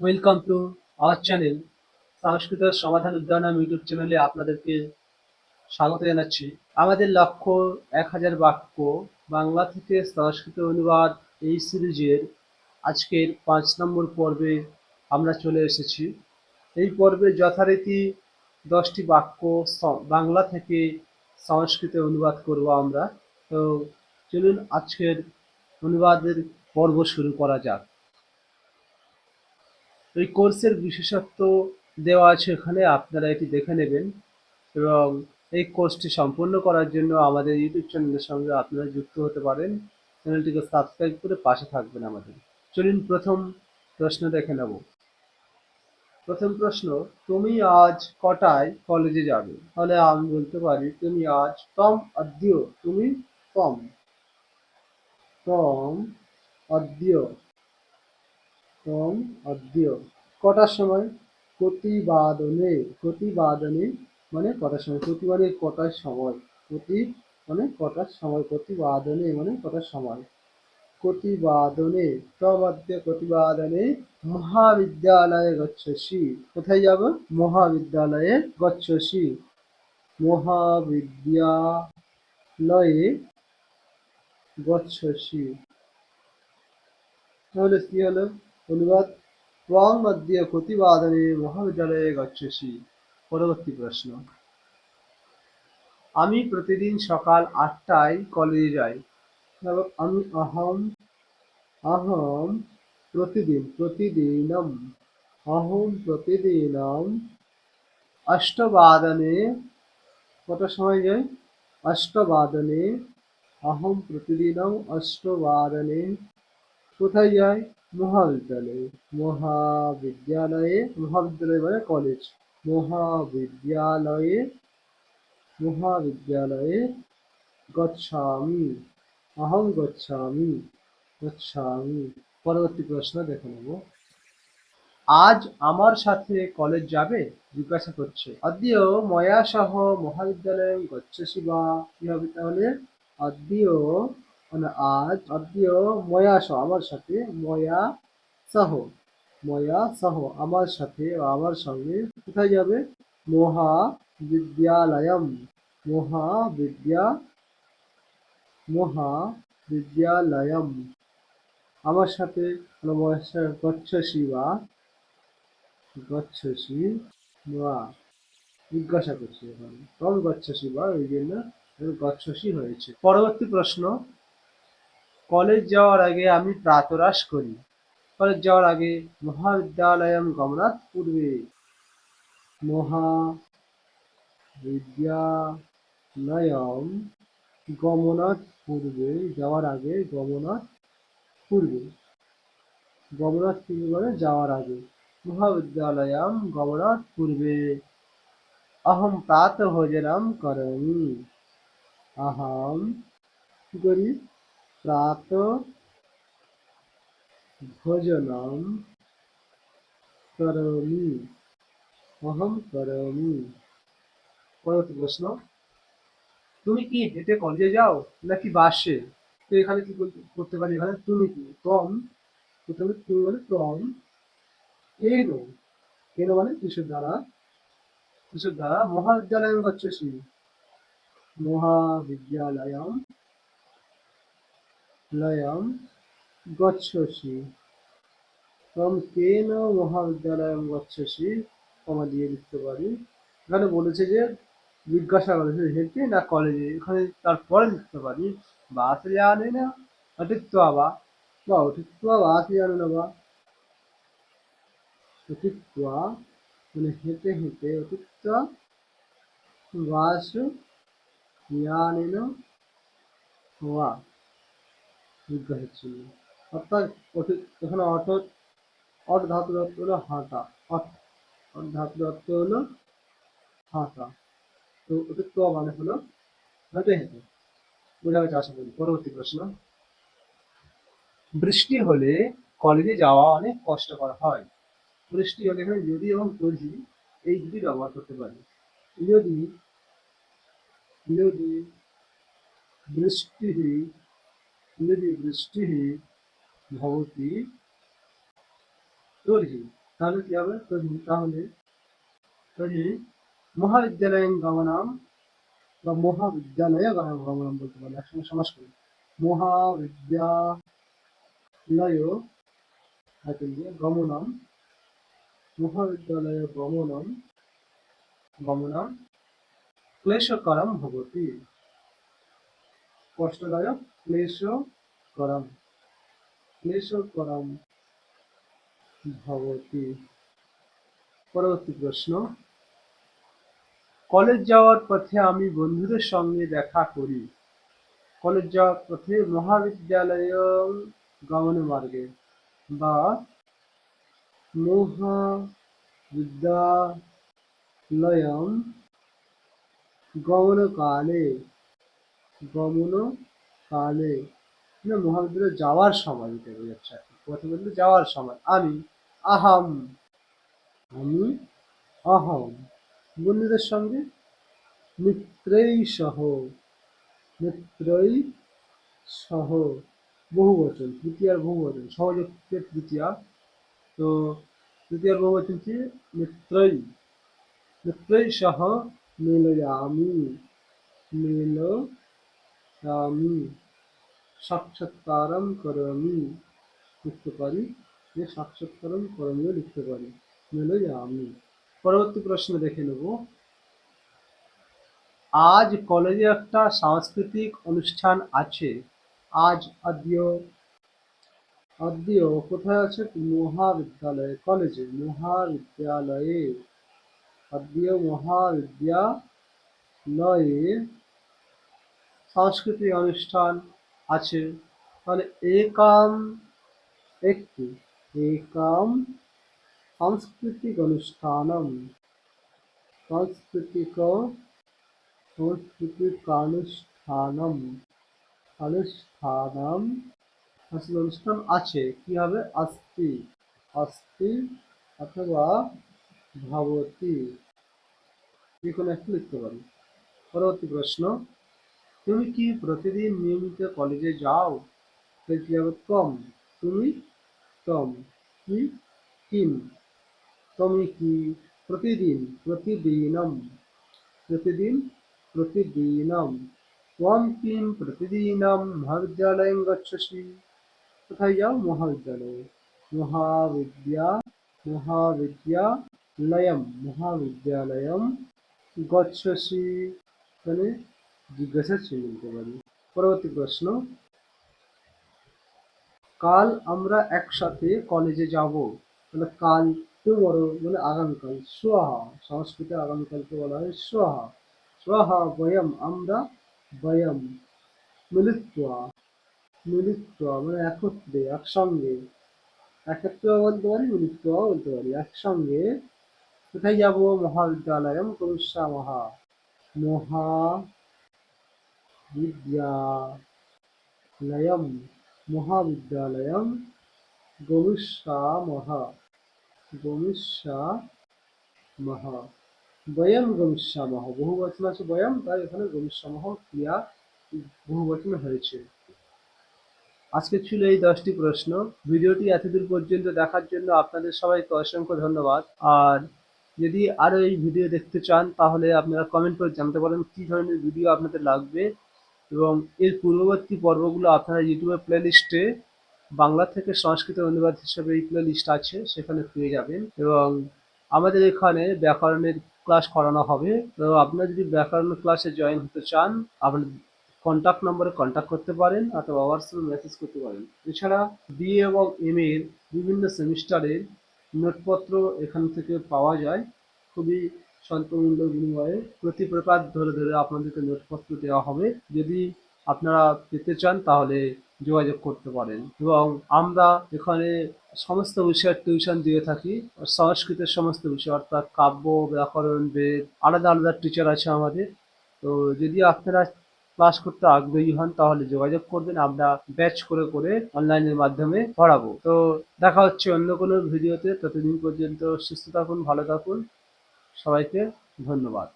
Welcome to our channel Sanskrit সমাধান উদ্যানম YouTube চ্যানেলে আপনাদেরকে স্বাগত জানাচ্ছি। আমাদের লক্ষ্য এক হাজার বাক্য বাংলা থেকে সংস্কৃত অনুবাদ এই সিরিজের আজকের পাঁচ নম্বর পর্বে আমরা চলে এসেছি। এই পর্বে যথারীতি দশটি বাক্য বাংলা থেকে সংস্কৃতে অনুবাদ করব আমরা। তো চলুন আজকের অনুবাদের পর্ব শুরু করা যাক। এই কোর্সের বিশেষত্ব দেওয়া আছে এখানে, আপনারা এটি দেখে নেবেন। এবং এই কোর্সটি সম্পূর্ণ করার জন্য আমাদের ইউটিউব চ্যানেলের সঙ্গে আপনারা যুক্ত হতে পারেন। চ্যানেলটিকে সাবস্ক্রাইব করে পাশে থাকবেন আমাদের। চলুন প্রথম প্রশ্ন দেখে নেব। প্রথম প্রশ্ন, তুমি আজ কটায় কলেজে যাবে? তাহলে আমি বলতে পারি, তুমি আজ তম অদ্য তুমি তম। তম অদ্য তম অদ্য কটার সময়? প্রতিবাদনে। প্রতিবাদনে মানে কটার সময়? প্রতি মানে কটার সময়? প্রতি মানে কটার সময়? প্রতিবাদনে মানে কটার সময়? প্রতিবাদনে। তমদ্য প্রতিবাদনে মহাবিদ্যালয়ে গচ্ছসি। কোথায় যাব? মহাবিদ্যালয়ে গচ্ছসি। মহাবিদ্যালয়ে গচ্ছসি। তাহলে কি হলো? অনুবাদ ত্বং মধ্যে প্রতিবাদনে মহাবিদ্যালয়ে গচ্ছসি। পরবর্তী প্রশ্ন। আমি প্রতিদিন সকাল আটটায় কলেজে যাই। আমি অহম অহম প্রতিদিন, প্রতিদিনম, অহম প্রতিদিনম অষ্টবাদনে কটার সময় যাই? অষ্টবাদনে অহম প্রতিদিনম অষ্টবাদনে কোথায় যাই? মহাবিদ্যালয়ে মহাবিদ্যালয়ে, মহাবিদ্যালয় মানে কলেজ মহাবিদ্যালয়ে মহাবিদ্যালয়ে গচ্ছামি অহং গচ্ছামি গচ্ছামি। পরবর্তী প্রশ্ন দেখে নেব। আজ আমার সাথে কলেজ যাবে? জিজ্ঞাসা করছে। অদ্য ময়া সহ মহাবিদ্যালয়ে গচ্ছসি বা, কি হবে তাহলে? অদ্য মানে আজ অদ্য ময়া সহ, আমার সাথে ময়া সহ ময়া সহ, আমার সাথে আমার সঙ্গে কোথায় যাবে? মহাবিদ্যালয়ম, মহাবিদ্যা, মহাবিদ্যালয়ম। আমার সাথে মানে গচ্ছসি বা গচ্ছসি বা, জিজ্ঞাসা করছি এখন। কম গচ্ছসি বা ওই জন্য গচ্ছসি হয়েছে। পরবর্তী প্রশ্ন। কলেজ যাওয়ার আগে আমি প্রাতরাশ করি। কলেজ যাওয়ার আগে মহাবিদ্যালয়ম গমনাথ পূর্বে মহাবিদ্যালয়ম গমনাথ পূর্বে, যাওয়ার আগে গমনাথ পূর্বে। গমনাথ পূর্বে মানে যাওয়ার আগে। মহাবিদ্যালয়ম গমনাথ পূর্বে। অহম প্রাত ভোজনম করমি অহম কি করি? প্রাত ভোজনম করমি অহম করমি পরবর্তী প্রশ্ন, তুমি কি হেঁটে কলেজে যাও নাকি বাসে? তো এখানে কি করতে পারি? এখানে তুমি কি? তম। তুমি মানে তম। কেন। কেন মানে কিসের দ্বারা? কিসের দ্বারা? মহাবিদ্যালয় মহাবিদ্যালয়ম লয়ম গচ্ছসি। তম কেন মহাবিদ্যালয়ম গচ্ছসি? কমা দিয়ে লিখতে পারি। এখানে বলেছে যে, জিজ্ঞাসা করেছে হেঁটে না কলেজে, এখানে তারপরে লিখতে পারি। বাসে নেই না। অতিক্ত বা? বা অতিক্ত বাসে যাবে না বা? অতিক্ত মানে হেঁটে হেঁটে অতিক্ত বাস ইয়ানেন ওয়া জিজ্ঞাসা ছিল অর্থাৎ এখানে অট অট অর্থ হলো হাঁটা। অট অট অর্থ হলো হাঁটা। তো মানে হলো হেঁটে হেঁটে। বোঝা গেছে আশা করি। পরবর্তী প্রশ্ন। বৃষ্টি হলে কলেজে যাওয়া অনেক কষ্টকর হয়। বৃষ্টি হলে এখানে যদি এবং যদি এই দুটি ব্যবহার করতে পারি। যদি যদি বৃষ্টিः যদি বৃষ্টিः ভবতি তর্हि তাহলে কি হবে তরি তাহলে তরি মহাবিদ্যালয় গমনাম বা মহাবিদ্যালয়ে গমনাম বলতে পারি একসঙ্গে সমাস করি মহাবিদ্যালয় গমনাম মহাবিদ্যালয়ে গমনম গমনম ক্লেশকরম ভবতি কষ্টদায়ক ক্লেশকরম ক্লেশকরম ভবতি। পরবর্তী প্রশ্ন। কলেজ যাওয়ার পথে আমি বন্ধুদের সঙ্গে দেখা করি। কলেজ যাওয়ার পথে মহাবিদ্যালয় গমন মার্গে বা মহাবিদ্যালয়ম গমনকালে গমনকালে না মহাবিদ্যালয়ে যাওয়ার সময় এটা বোঝাচ্ছে আর কি। পথে বলতে যাওয়ার সময়। আমি আহাম। আমি অহম বন্ধুদের সঙ্গে মিত্রই সহ মিত্রই সহ বহুবচন তৃতীয়ার বহুবচন সহযোগের তৃতীয়া। তো তৃতীয়ার বহুবচন কি? মিত্রই। মিত্রই সহ মেলয়ামি। মেলয়ামি। সাক্ষাৎকারম করমি লিখতে পারি। যে সাক্ষাৎকারম করমিও লিখতে পারি। মেলয়ামি। পরবর্তী প্রশ্ন দেখে নেব। আজ কলেজে একটা সাংস্কৃতিক অনুষ্ঠান আছে। আজ আদ্য আদ্য কোথায় আছে? মহাবিদ্যালয়ে কলেজে। মহাবিদ্যালয়ে। আদ্য মহাবিদ্যালয়ে সাংস্কৃতিক অনুষ্ঠান আছে। তাহলে একাম একটি একাম সাংস্কৃতিক অনুষ্ঠানম। সাংস্কৃতিক সাংস্কৃতিকানুষ্ঠানম অনুষ্ঠানম। আসলে অনুষ্ঠান আছে। কি হবে? আস্তি আস্তি অথবা ভবতি। কোনো একটা লিখতে পারি। পরবর্তী প্রশ্ন। তুমি কি প্রতিদিন নিয়মিত কলেজে যাও? হবে কম। তুমি? কম কি? কিম। তুমি কি? প্রতিদিন, প্রতিদিনম। প্রতিদিন, প্রতিদিনম। প্রতিদিনম, মহাবিদ্যালয়ং গচ্ছসি। কোথায় যাও? মহাবিদ্যালয়ে। মহাবিদ্যা মহাবিদ্যালয়ম মহাবিদ্যালয়ম গচ্ছসি। মানে জিজ্ঞাসা চিহ্ন দিতে পারি পরবর্তী প্রশ্ন, কাল আমরা একসাথে কলেজে যাব তাহলে কাল টুমরো মানে আগামীকাল, সোহা সংস্কৃতে আগামীকালকে বলা হয় সোহা। সোহা বয়ম, আমরা বয়ম, মিলিত্বা মিলিত্বা মানে একত্রে, একসঙ্গে। একত্রে বলতে পারি মিলিত্বা বলতে পারি। একসঙ্গে কোথায় যাব? মহাবিদ্যালয়ম কমিষ্যা মহা। মহা বিদ্যালয়ম মহাবিদ্যালয়ম গমিষ্যামহ গমিষ্যামহ বয়ম গমিষ্যামহ বহু বচন আছে বয়ম, তাই এখানে গমিষ্যামহ ক্রিয়া বহু বচন হয়েছে। আজকে ছিল এই দশটি প্রশ্ন। ভিডিওটি এতদূর পর্যন্ত দেখার জন্য আপনাদের সবাইকে অসংখ্য ধন্যবাদ। আর যদি আরও এই ভিডিও দেখতে চান, তাহলে আপনারা কমেন্ট করে জানতে পারেন কী ধরনের ভিডিও আপনাদের লাগবে। এবং এর পূর্ববর্তী পর্বগুলো আপনারা ইউটিউবের প্লেলিস্টে বাংলা থেকে সংস্কৃত অনুবাদ হিসেবে এই প্লে লিস্ট আছে, সেখানে পেয়ে যাবেন। এবং আমাদের এখানে ব্যাকরণের ক্লাস করানো হবে। তো আপনারা যদি ব্যাকরণ ক্লাসে জয়েন হতে চান, আপনার কন্ট্যাক্ট নম্বরে কন্ট্যাক্ট করতে পারেন, অথবা হোয়াটসঅ্যাপে মেসেজ করতে পারেন। এছাড়া বিএ এবং এম এর বিভিন্ন সেমিস্টারের নোটপত্র এখান থেকে পাওয়া যায়। খুবই স্বল্পমূল্য বিনিময়ে প্রতি প্রপাত ধরে ধরে আপনাদেরকে নোটপত্র দেওয়া হবে। যদি আপনারা পেতে চান তাহলে যোগাযোগ করতে পারেন। এবং আমরা এখানে সমস্ত বিষয়ের টিউশন দিয়ে থাকি। সংস্কৃতের সমস্ত বিষয়, অর্থাৎ কাব্য, ব্যাকরণ, বেদ, আলাদা আলাদা টিচার আছে আমাদের। তো যদি আপনারা ক্লাস করতে আগ্রহী হন তাহলে যোগাযোগ করবেন। আমরা ব্যাচ করে করে অনলাইনের মাধ্যমে পড়াবো। তো দেখা হচ্ছে অন্য কোনো ভিডিওতে ততদিন পর্যন্ত সুস্থ থাকুন, ভালো থাকুন। সবাইকে ধন্যবাদ।